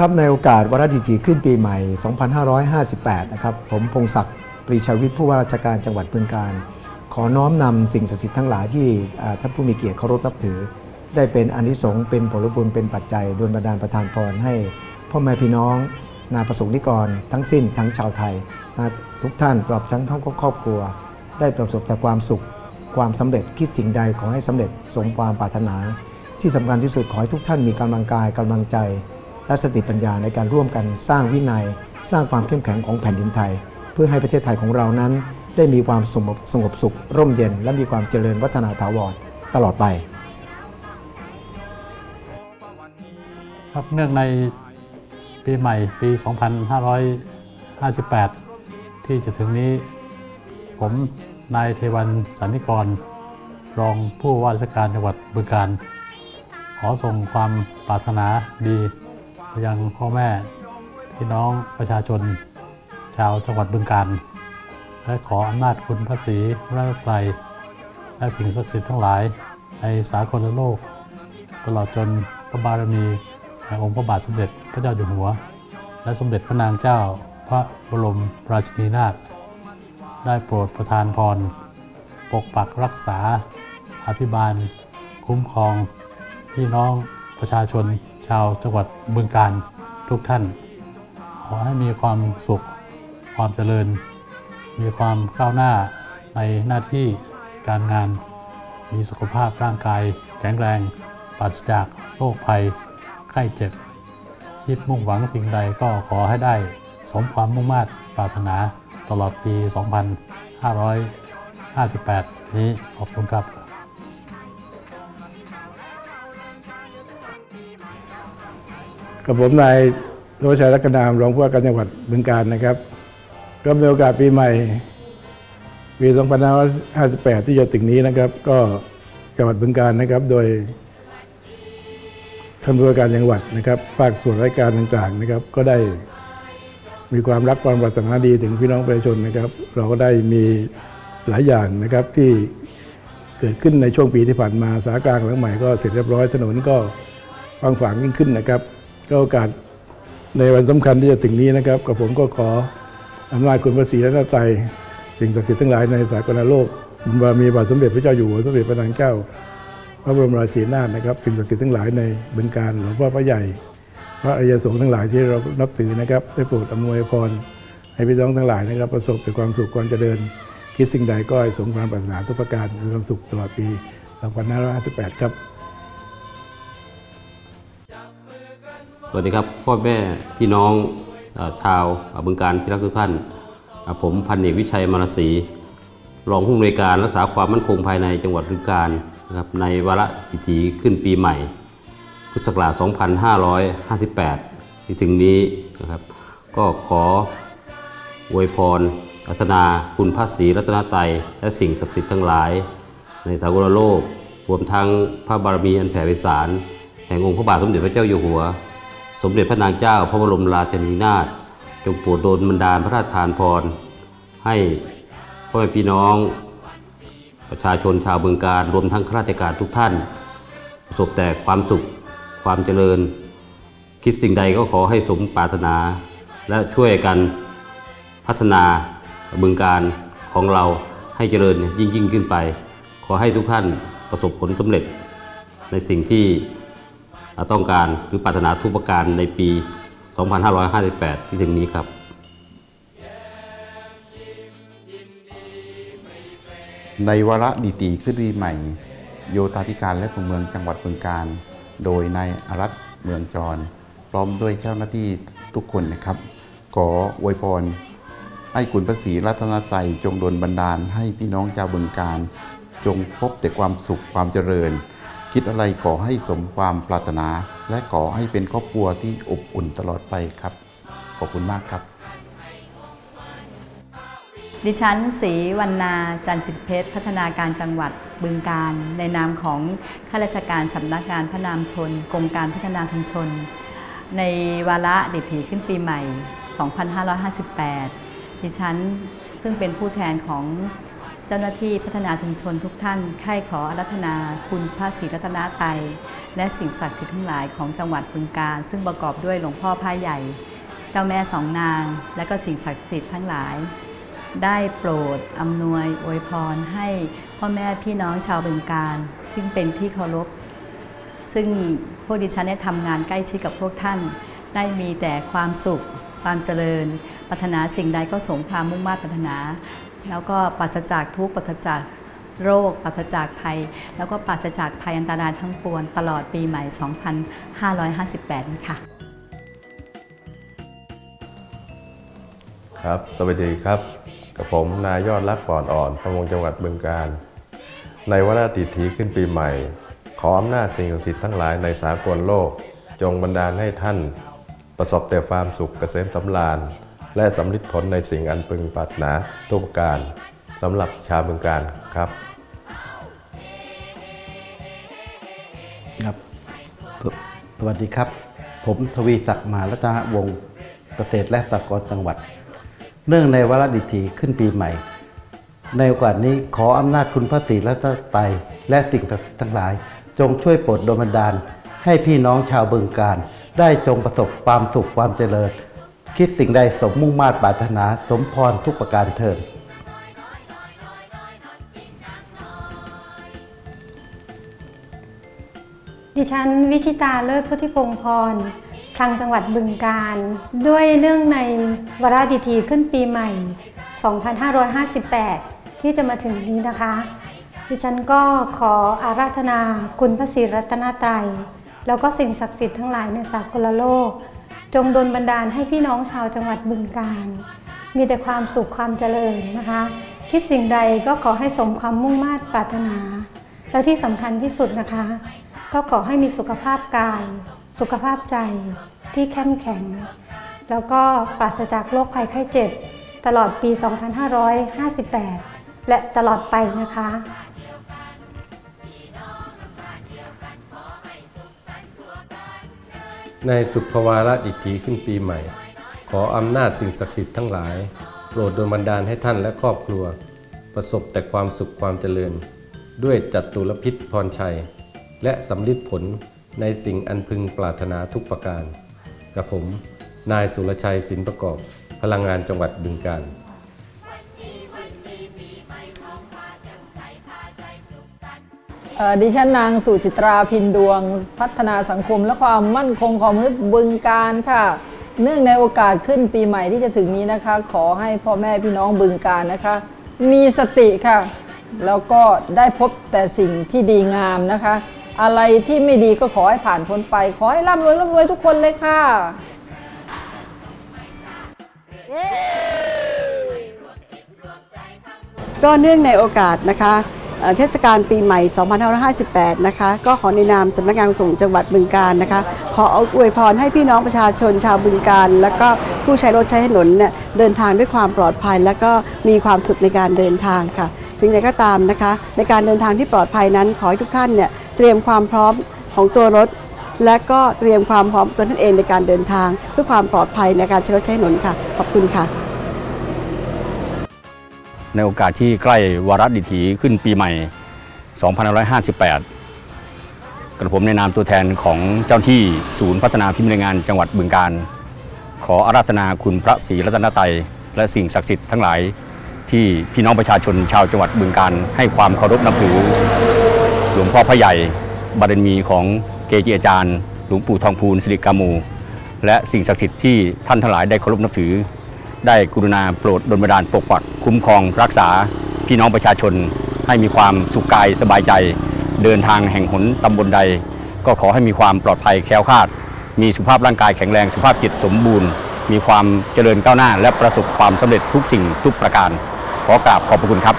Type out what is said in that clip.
ครับในโอกาสวาระดิถีขึ้นปีใหม่ 2558 นะครับ ผมพงศักดิ์ปรีชาวิทย์ผู้ว่าราชการจังหวัดบึงการ ขอน้อมนำสิ่งศักดิ์สิทธิ์ทั้งหลายที่ท่านผู้มีเกียรติเคารพนับถือ ได้เป็นอนิสงส์เป็นผลบุญเป็นปัจจัยดลบันดาลประทานพรให้พ่อแม่พี่น้อง นาประสงค์นิกร ทั้งสิ้นทั้งชาวไทยนะทุกท่านปลอบทั้งทั้งครอบครัว ได้ประสบแต่ความสุข ความสำเร็จคิดสิ่งใดขอให้สำเร็จสมความปรารถนา ที่สำคัญที่สุดขอให้ทุกท่านมีกำลังกายกำลังใจ และสติปัญญาในการร่วมกันสร้างวินัย สร้างความเข้มแข็งของแผ่นดินไทย เพื่อให้ประเทศไทยของเรานั้น ได้มีความสงบสงบสุข ร่มเย็น และมีความเจริญวัฒนาถาวรตลอดไป ครับเนื่องในปีใหม่ปี 2558 ที่จะถึงนี้ ผมนายเทวันสันนิกร รองผู้ว่าราชการจังหวัดบึงการ ขอส่งความปรารถนาดี ยังพ่อแม่พี่น้องประชาชน ชาวจังหวัดบึงการ และขออำนาจคุณพระศรีพระไตรยและสิ่งศักดิ์สิทธิ์ทั้งหลายในสากลโลก ตลอดจนพระบารมีแห่งองค์พระบาทสมเด็จพระเจ้าอยู่หัว และสมเด็จพระนางเจ้าพระบรมราชินีนาถได้โปรดประทานพร ปกปักรักษา อภิบาล คุ้มครอง พี่น้อง ประชาชนชาวจังหวัดบึงการทุกท่าน ขอให้มีความสุข ความเจริญ มีความก้าวหน้าในหน้าที่การงาน มีสุขภาพร่างกายแข็งแรงปราศจากโรคภัย ไข้เจ็บ คิดมุ่งหวังสิ่งใดก็ขอให้ได้ สมความมุ่งมา่ปรารถนาตลอดปี 2558 นี้ขอบคุณครับ กับผมนายโรชัยรักนามรองผู้ว่าการจังหวัดบึงการนะครับก็มีโอกาสปีใหม่ปี2558 ที่จะถึงนี้นะครับ ก็จังหวัดบึงการนะครับ โดยท่านผู้ว่าการจังหวัดนะครับภาคส่วนราชการต่างๆนะครับ ก็ได้มีความรักความปรารถนาดีถึงพี่น้องประชาชนนะครับ เราก็ได้มีหลายอย่างนะครับที่เกิดขึ้นในช่วงปีที่ผ่านมาสากลารหลังใหม่ก็เสร็จเรียบร้อยถนนก็ฟังฝางยิ่งขึ้นนะครับ ก็โอกาสในวันสำคัญที่จะถึงนี้นะครับกับผมก็ขออำนาจคุณพระศรีรัตนตรัยสิ่งศักดิ์สิทธิ์ทั้งหลายในสากลโลกบุญบารมีบาทสมเด็จพระเจ้าอยู่หัวสมเด็จพระนางเจ้า พระบรมราชินีนาถนะครับ สิ่งศักดิ์สิทธิ์ทั้งหลายในบึงการหลวงพ่อพระใหญ่ พระอริยสงฆ์ทั้งหลายที่เรานับถือนะครับได้โปรดอำนวยพรให้พี่น้องทั้งหลายนะครับ ประสบแต่ความสุขความเจริญ คิดสิ่งใดก็ให้สมความปรารถนาทุกประการมีความสุขตลอดปี2558ครับ วัสดีครับพ่อแม่พี่น้องชาวอ่อบึงการที่รักทุกท่าน ผมพันเอกวิชัยมารศรีรองผู้อำนวยการรักษาความมั่นคงภายในจังหวัดบึงการนะครับในวาระพิธีขึ้นปีใหม่ พุทธศักราช 2558 ที่ถึงนี้นะครับ ก็ขออวยพรอัฒนาคุณพระศรีรัตนตรัยและสิ่งศักดิ์สิทธิ์ทั้งหลาย ในสากลโลกรวมทั้งพระบารมีอันแผ่ไพศาลแห่งองค์พระบาทสมเด็จพระเจ้าอยู่หัว สมเด็จพระนางเจ้าพระบรมราชินีนาถจงโปรดโดนบันดาลพระราชทานพร ให้พ่อแม่พี่น้อง ประชาชนชาวเมืองการรวมทั้งข้าราชการทุกท่าน ประสบแต่ความสุขความเจริญ คิดสิ่งใดก็ขอให้สมปรารถนา และช่วยกันพัฒนาเมืองการของเราให้เจริญยิ่งยิ่งขึ้นไป ขอให้ทุกท่านประสบผลสำเร็จในสิ่งที่ ต้องการหรือปรารถนาทุกประการในปี 2558 ที่ถึงนี้ครับในวาระดิตีขึ้นปีใหม่ โยธาธิการและพลเมืองจังหวัดบึงการ โดยนายอารัตเมืองจร พร้อมด้วยเจ้าหน้าที่ทุกคนนะครับ ขออวยพร ให้คุณพระศรีรัตนตรัยจงดลบันดาลให้พี่น้องชาวบึงการ จงพบแต่ความสุขความเจริญ คิดอะไรขอให้สมความปรารถนา และขอให้เป็นครอบครัวที่อบอุ่นตลอดไปครับ ขอบคุณมากครับ ดิฉันศรีวรรณาจันจิตเพชร พัฒนาการจังหวัดบึงการ ในนามของข้าราชการสำนักงานพระนามชน กรมการพัฒนาชุมชน ในวาระเดิถีขึ้นปีใหม่ 2558 ดิฉันซึ่งเป็นผู้แทนของ เจ้าหน้าที่พัฒนาชุมชนทุกท่านใครขออารัธนาคุณพระศรีรัตนตรัยและสิ่งศักดิ์สิทธิ์ทั้งหลายของจังหวัดบึงกาฬซึ่งประกอบด้วยหลวงพ่อพระใหญ่ เจ้าแม่สองนาง และก็สิ่งศักดิ์สิทธิ์ทั้งหลาย ได้โปรดอำนวยอวยพรให้พ่อแม่พี่น้องชาวบึงการซึ่งเป็นที่เคารพ ซึ่งพวกดิฉันได้ทำงานใกล้ชิดกับพวกท่าน ได้มีแต่ความสุขความเจริญปรารถนาสิ่งใดก็สมความมุ่งมา่ปรารถนา แล้วก็ปราศจากทุกข์ปราศจากโรคปราศจากภัย แล้วก็ปราศจากภัยอันตรายทั้งปวงตลอดปีใหม่ 2558 นี้ค่ะ ครับ สวัสดีครับ กับผมนายยอดรักป่อนอ่อนประมงจังหวัดบึงกาฬในวันอาทิตย์ที่ขึ้นปีใหม่ ขออำนาจสิ่งศักดิ์สิทธิ์ทั้งหลายในสากลโลก จงบันดาลให้ท่าน ประสบแต่ความสุขเกษมสำราญ และสำลิดผลในสิ่งอันพึงปรารถนาทุกการสำหรับชาวบึงการครับครับสวัสดีครับ ผมทวีศักดิ์มารัตนวงศ์เกษตรและสหกรณ์จังหวัด เนื่องในวาระดิถีขึ้นปีใหม่ ในโอกาสนี้ขออำนาจคุณพระศรีรัตนตรัยและสิ่งศักดิ์สิทธิ์ทั้งหลาย จงช่วยโปรดดลบันดาล ให้พี่น้องชาวบึงการ ได้จงประสบความสุขความเจริญ คิดสิ่งใดสมมุ่งมาตรปรารถนาสมพรทุกประการเทินดิฉันวิชิตาเลิศพุทธิพงศ์พร คลังจังหวัดบึงการ ด้วยเนื่องในวาระดิถีขึ้นปีใหม่ 2558 ที่จะมาถึงนี้นะคะ ดิฉันก็ขออาราธนาคุณพระศรีรัตนตรัย แล้วก็สิ่งศักดิ์สิทธิ์ทั้งหลายในสากลโลก จงดลบันดาลให้พี่น้องชาวจังหวัดบึงการ มีแต่ความสุขความเจริญนะคะ คิดสิ่งใดก็ขอให้สมความมุ่งมา่ปรารถนา และที่สำคัญที่สุดนะคะ ก็ขอให้มีสุขภาพกาย สุขภาพใจที่เข้มแข็ง แล้วก็ปราศจากโรคภัยไข้เจ็บ ตลอดปี 2558 และตลอดไปนะคะ ในสุภวาระดิถีขึ้นปีใหม่ ขออำนาจสิ่งศักดิ์สิทธิ์ทั้งหลาย โปรดดลบันดาลให้ท่านและครอบครัว ประสบแต่ความสุขความเจริญ ด้วยจัตุรพิษพรชัย และสำลิดผลในสิ่งอันพึงปรารถนาทุกประการ กับผม นายสุรชัยสินประกอบ พลังงานจังหวัดบึงกาฬ ดิฉันนางสุจิตราพินดวง พัฒนาสังคมและความมั่นคงของมนุษย์บึงการค่ะ เนื่องในโอกาสขึ้นปีใหม่ที่จะถึงนี้นะคะ ขอให้พ่อแม่พี่น้องบึงการนะคะ มีสติค่ะ แล้วก็ได้พบแต่สิ่งที่ดีงามนะคะ อะไรที่ไม่ดีก็ขอให้ผ่านพ้นไป ขอให้ร่ำรวยร่ำรวยทุกคนเลยค่ะก็เนื่องในโอกาสนะคะ เทศกาลปีใหม่ 2558 นะคะ ก็ขอในนามสำนักงานขนส่งจังหวัดบึงการนะคะ ขอเอาอวยพรให้พี่น้องประชาชนชาวบึงการ และก็ผู้ใช้รถใช้ถนนเนี่ยเดินทางด้วยความปลอดภัย และก็มีความสุขในการเดินทางค่ะ ถึงไหนก็ตามนะคะ ในการเดินทางที่ปลอดภัยนั้น ขอให้ทุกท่านเนี่ยเตรียมความพร้อมของตัวรถ และก็เตรียมความพร้อมตัวท่านเองในการเดินทาง เพื่อความปลอดภัยในการใช้รถใช้ถนนค่ะ ขอบคุณค่ะ ในโอกาสที่ใกล้วาระดิถีขึ้นปีใหม่ 2558 กระผมในนามตัวแทนของเจ้าที่ศูนย์พัฒนาพิมพ์แรงงานจังหวัดบึงการ ขออาราธนาคุณพระศรีรัตนตรัยและสิ่งศักดิ์สิทธิ์ทั้งหลายที่พี่น้องประชาชนชาวจังหวัดบึงการ ให้ความเคารพนับถือ หลวงพ่อพระใหญ่บารมีของเกจิอาจารย์ หลวงปู่ทองพูนสิริกามู และสิ่งศักดิ์สิทธิ์ที่ท่านทั้งหลายได้เคารพนับถือ ได้กรุณาโปรดดลบันดาลปกปักคุ้มครองรักษาพี่น้องประชาชน ให้มีความสุขกายสบายใจ เดินทางแห่งหนตำบลใด ก็ขอให้มีความปลอดภัยแคล้วคลาด มีสุขภาพร่างกายแข็งแรงสุขภาพจิตสมบูรณ์ มีความเจริญก้าวหน้า และประสบความสำเร็จทุกสิ่งทุกประการ ขอกราบขอบพระคุณครับ